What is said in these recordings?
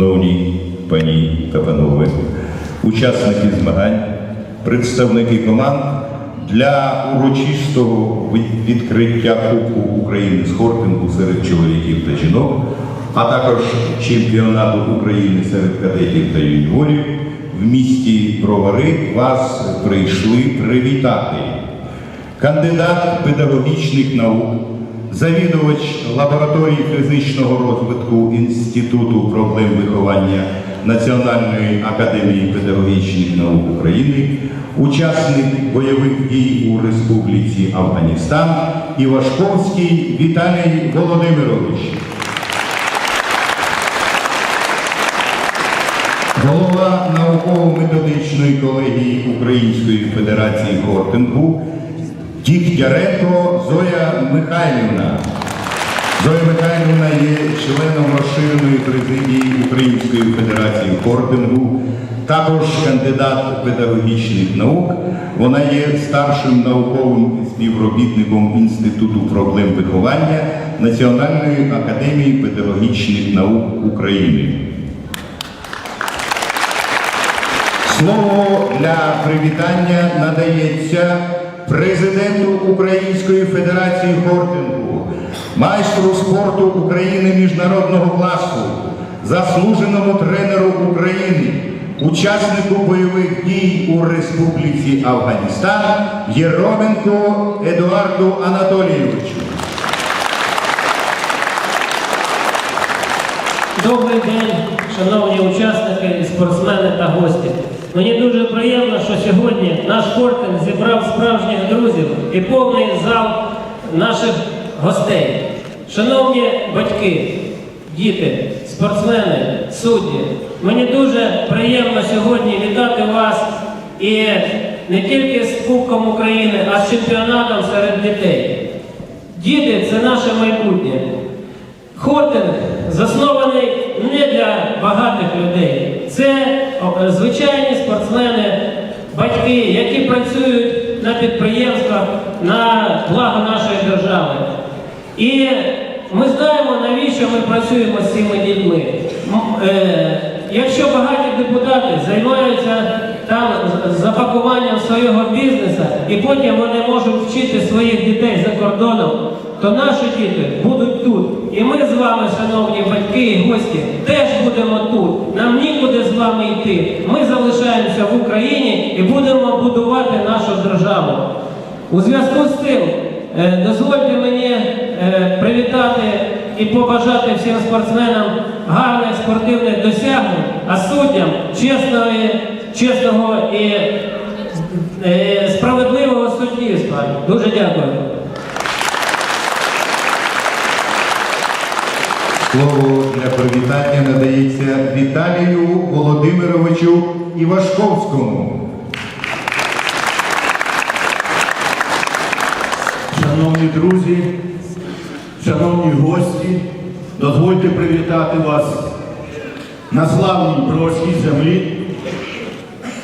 шановні пані та панове, учасники змагань, представники команд для урочистого відкриття Кубку України з хортингу серед чоловіків та жінок, а також чемпіонату України серед кадетів та юніорів в місті Бровари вас прийшли привітати. Кандидат педагогічних наук, завідувач лабораторії фізичного розвитку Інституту проблем виховання Національної академії педагогічних наук України, учасник бойових дій у Республіці Афганістан Івашковський Віталій Володимирович. Голова науково-методичної колегії Української Федерації хортингу Дігтяренко Зоя Михайлівна. Зоя Михайлівна є членом розширеної президії Української Федерації хортингу, також кандидат педагогічних наук. Вона є старшим науковим співробітником Інституту проблем виховання Національної академії педагогічних наук України. Слово для привітання надається президенту Української Федерації хортингу, майстру спорту України міжнародного класу, заслуженому тренеру України, учаснику бойових дій у Республіці Афганістан Єроменко Едуарду Анатолійовичу. Добрий день, шановні учасники, спортсмени та гості. Мені дуже приємно, що сьогодні наш хортинг зібрав справжніх друзів і повний зал наших гостей. Шановні батьки, діти, спортсмени, судді, мені дуже приємно сьогодні вітати вас і не тільки з Кубком України, а з чемпіонатом серед дітей. Діти це наше майбутнє. Хортинг заснований не для багатих людей. Це звичайні спортсмени, батьки, які працюють на підприємствах на благо нашої держави. І ми знаємо, навіщо ми працюємо з цими дітьми. Е, Якщо багаті депутати займаються там запакуванням свого бізнесу і потім вони можуть вчити своїх дітей за кордоном, то наші діти будуть тут. І ми з вами, шановні батьки і гості, теж будемо тут. Нам нікуди з вами йти. Ми залишаємося в Україні і будемо будувати нашу державу. У зв'язку з цим е, дозвольте мені е, привітати і побажати всім спортсменам гарних спортивних досягнень, а суддям чесної, чесного і е, справедливого суддівства. Дуже дякую. Слово для привітання надається Віталію Володимировичу Івашковському. Шановні друзі, шановні гості, дозвольте привітати вас на славній броварській землі,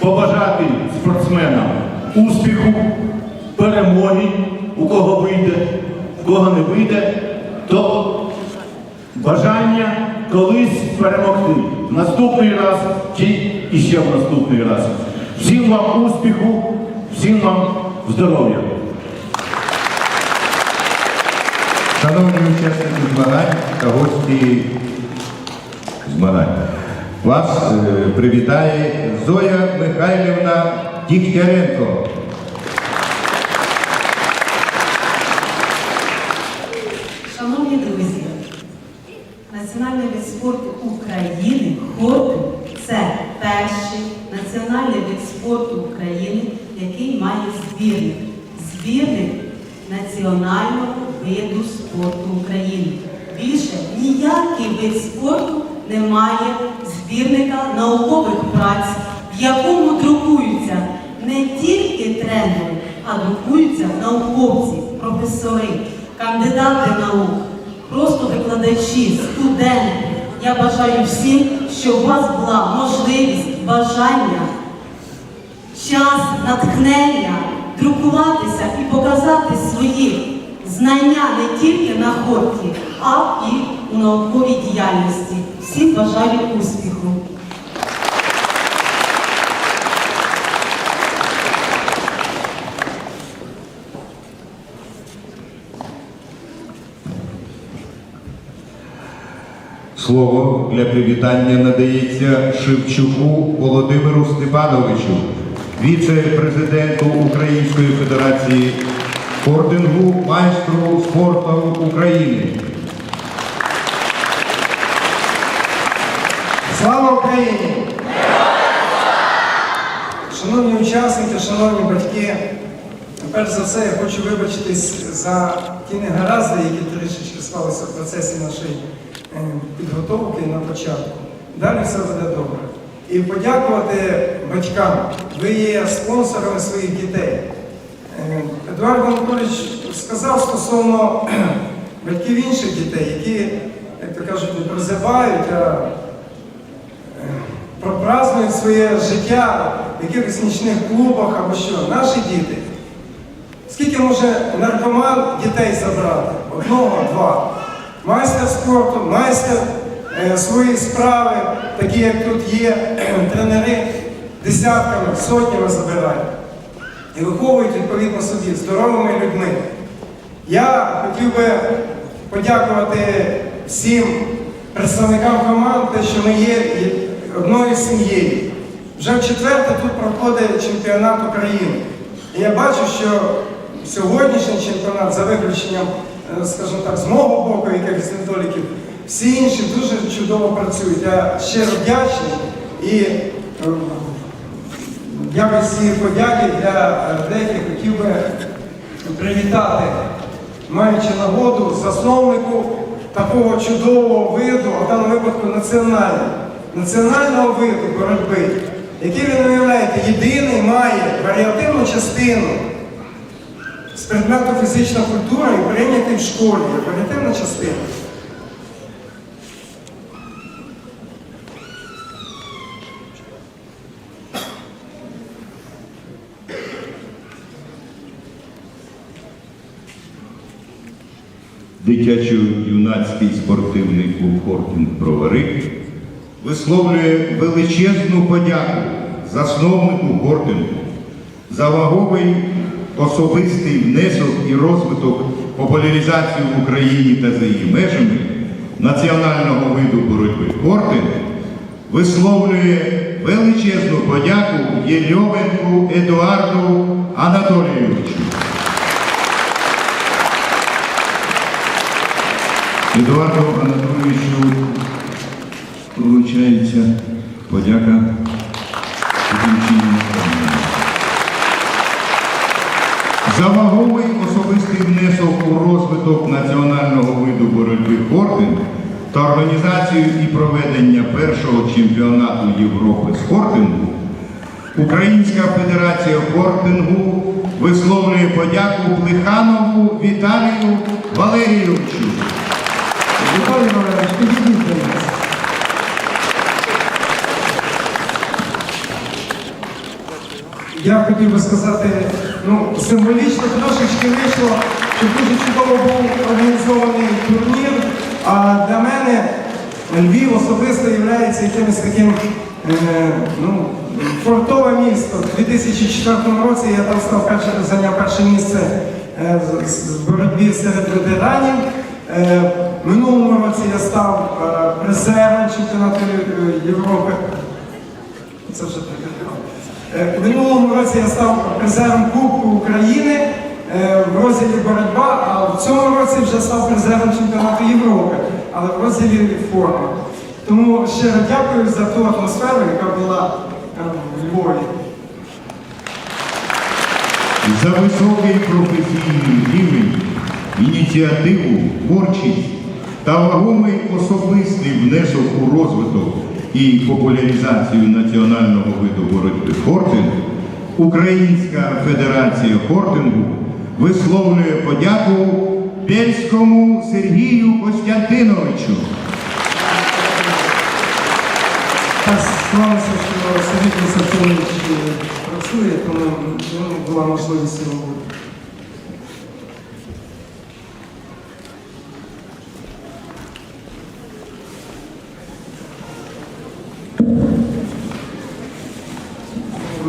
побажати спортсменам успіху, перемоги, у кого вийде, у кого не вийде, то бажання колись перемогти. В Наступний раз чи іще в наступний раз. Всім вам успіху, всім вам здоров'я. Шановні учасники змагань та гості змагань, вас е, привітає Зоя Михайлівна Дігтяренко. Шановні друзі, національний вид спорту України хортинг – це перший національний вид спорту України, який має збірник. Збірник національного виду спорту України. Більше ніякий вид спорту не має збірника наукових праць, в якому друкуються не тільки тренери, а друкуються науковці, професори, кандидати наук, просто викладачі, студенти. Я бажаю всім, щоб у вас була можливість, бажання, час, натхнення друкуватися і показати свої знання не тільки на хорті, а і у науковій діяльності. Всім бажаю успіху! Слово для привітання надається Шевчуку Володимиру Степановичу, віце-президенту Української Федерації кортингу, майстру спорту України. Слава Україні! Шановні учасники, шановні батьки, перш за все я хочу вибачитись за ті негаразди, які трішечки склалися в процесі нашої е, підготовки на початку. Далі все буде добре. І подякувати батькам. Ви є спонсорами своїх дітей. Е, Едуард Анатолійович сказав стосовно батьків інших дітей, які, як то кажуть, не прозивають, а пропразнують своє життя в якихось нічних клубах або що. Наші діти. Скільки може наркоман дітей забрати? Одного, два. Майстер спорту, майстер е, своєї справи, такі як тут є, тренери, десятками, сотнями забирають. І виховують відповідно собі здоровими людьми. Я хотів би подякувати всім представникам команд, що ми є одною сім'єю. Вже в четверте тут проходить чемпіонат України. І я бачу, що сьогоднішній чемпіонат, за виключенням, е, скажімо так, з мого боку, якихось недоліків, всі інші дуже чудово працюють. Я щиро вдячний і е, в якості подяки для е, деяких хотів би привітати, маючи нагоду засновнику такого чудового виду, а в даному випадку національного, національного виду боротьби, який ви не уявляєте, єдиний має варіативну частину з предмету фізична культура і прийнятий в школі. Варіативна частина. Дитячо-юнацький спортивний клуб Хортинг Бровари висловлює величезну подяку засновнику Хортингу за ваговий особистий внесок і розвиток популяризацію в Україні та за її межами національного виду боротьби Хортинг висловлює величезну подяку Єльовенку Едуарду Анатолійовичу. Едуарду Анатолійовичу вручається подяка. За ваговий особистий внесок у розвиток національного виду боротьби Хортинг та організацію і проведення першого чемпіонату Європи з Хортингу Українська Федерація Хортингу висловлює подяку Плеханову Віталію Валерійовичу. Віталій Валерійович, підійдіть до нас. Я хотів би сказати, ну, символічно трошечки вийшло, що дуже чудово був організований турнір, а для мене Львів особисто є якимось таким е, ну, фортове місто. У 2004 році я там став перше, зайняв перше місце е, в боротьбі серед ветеранів. Е, минулому році я став е, призером чемпіонату е, Європи. Це вже таке. Е, минулому році я став призером Кубку України е, в розділі боротьба, а в цьому році вже став призером чемпіонату Європи, але в розділі форма. Тому щиро дякую за ту атмосферу, яка була е, в Львові. за високий професійний рівень, ініціативу, творчість та вагомий особистий внесок у розвиток і популяризацію національного виду боротьби хортинг, Українська Федерація хортингу висловлює подяку Бєльському Сергію Костянтиновичу. Склалося, що Сергій Константинович е, працює, тому була можливість його.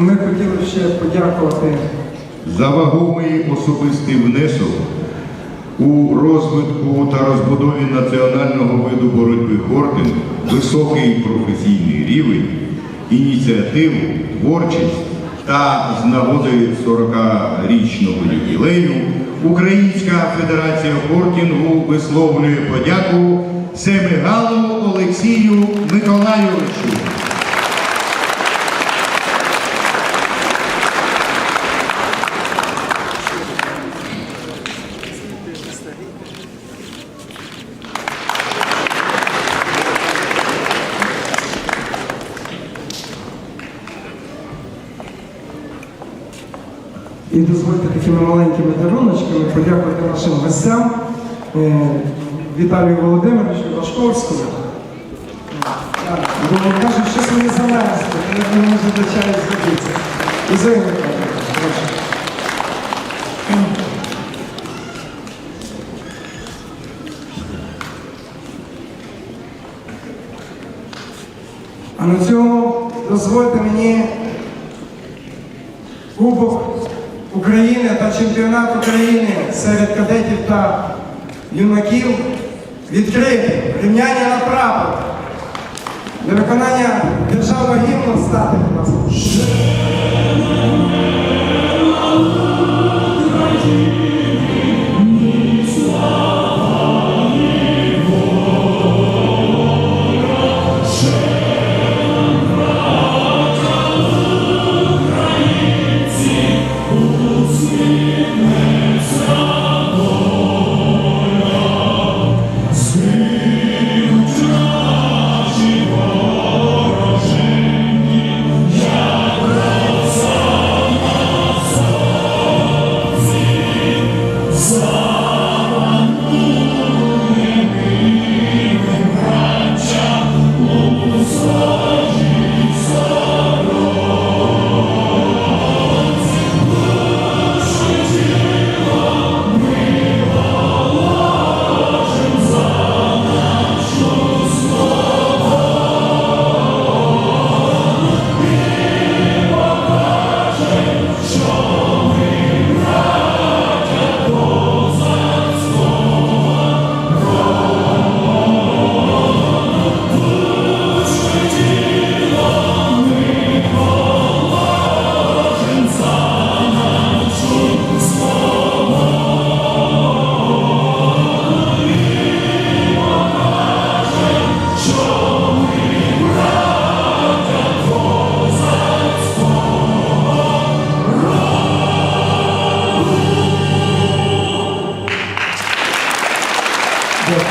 ми хотіли ще подякувати за вагомий особистий внесок у розвитку та розбудові національного виду боротьби Хортинг, високий професійний рівень, ініціативу, творчість та з нагоди 40-річного ювілею Українська Федерація Хортінгу висловлює подяку Семигалу Олексію Миколайовичу. І дозвольте такими маленькими даруночками подякувати нашим гостям е, Віталію Володимировичу Вашковському. Так, Бо кажуть, що вони замерзли, коли не може до чаю зробитися. І прошу. А на цьому дозвольте мені Кубок України та чемпіонат України серед кадетів та юнаків відкрити рівняння на прапор. Для виконання державного гімну стати,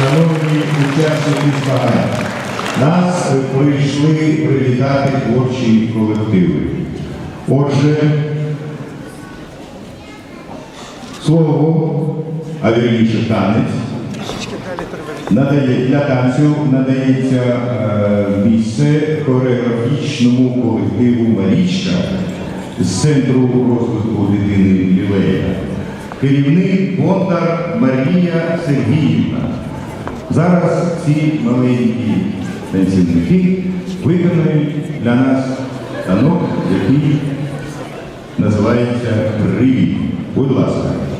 Шановні учасники змагань, нас прийшли привітати творчі колективи. Отже, слово, а вірніше танець, надає, для танцю надається е, місце хореографічному колективу Марічка з центру розвитку дитини Лілея. Керівник Бондар Марія Сергіївна. Зараз ці маленькі танцівники виконують для нас танок, який називається Привіт. Будь ласка.